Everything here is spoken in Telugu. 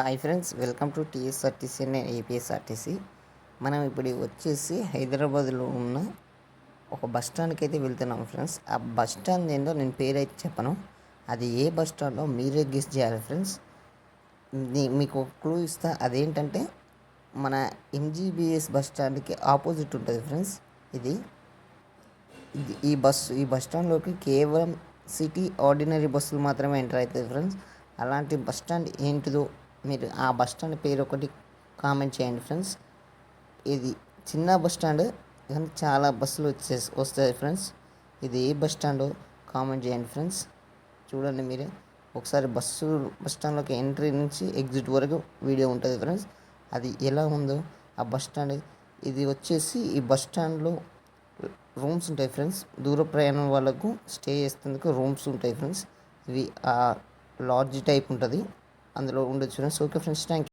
Hi friends welcome to TSRTC and APSRTC మనం ఇప్పుడు వచ్చేసి హైదరాబాద్లో ఉన్న ఒక బస్ స్టాండ్కి అయితే వెళ్తున్నాం ఫ్రెండ్స్ ఆ బస్ స్టాండ్ ఏంటో నేను పేరు అయితే చెప్పను. అది ఏ బస్ స్టాండ్లో మీరే గెస్ చేయాలి ఫ్రెండ్స్ మీకు ఒక క్లూ ఇస్తా. అదేంటంటే మన ఎంజీబీఎస్ బస్ స్టాండ్కి ఆపోజిట్ ఉంటుంది ఫ్రెండ్స్ ఇది ఇది ఈ బస్సు ఈ బస్ స్టాండ్లోకి కేవలం సిటీ ఆర్డినరీ బస్సులు మాత్రమే ఎంటర్ అవుతాయి ఫ్రెండ్స్ అలాంటి బస్ స్టాండ్ ఏంటిదో మీరు ఆ బస్ స్టాండ్ పేరు ఒకటి కామెంట్ చేయండి ఫ్రెండ్స్. ఇది చిన్న బస్ స్టాండ్ కానీ చాలా బస్సులు వచ్చే వస్తాయి ఫ్రెండ్స్. ఇది ఏ బస్ స్టాండో కామెంట్ చేయండి ఫ్రెండ్స్. చూడండి మీరే. ఒకసారి బస్సు బస్ స్టాండ్లోకి ఎంట్రీ నుంచి ఎగ్జిట్ వరకు వీడియో ఉంటుంది ఫ్రెండ్స్. అది ఎలా ఉందో ఆ బస్ స్టాండ్. ఇది వచ్చేసి ఈ బస్ స్టాండ్లో రూమ్స్ ఉంటాయి ఫ్రెండ్స్. దూర ప్రయాణం వాళ్ళకు స్టే చేసేందుకు రూమ్స్ ఉంటాయి ఫ్రెండ్స్. ఇవి ఆ లాడ్జ్ టైప్ ఉంటుంది. అందులో ఉండొచ్చు సో ఓకే ఫ్రెండ్స్ థ్యాంక్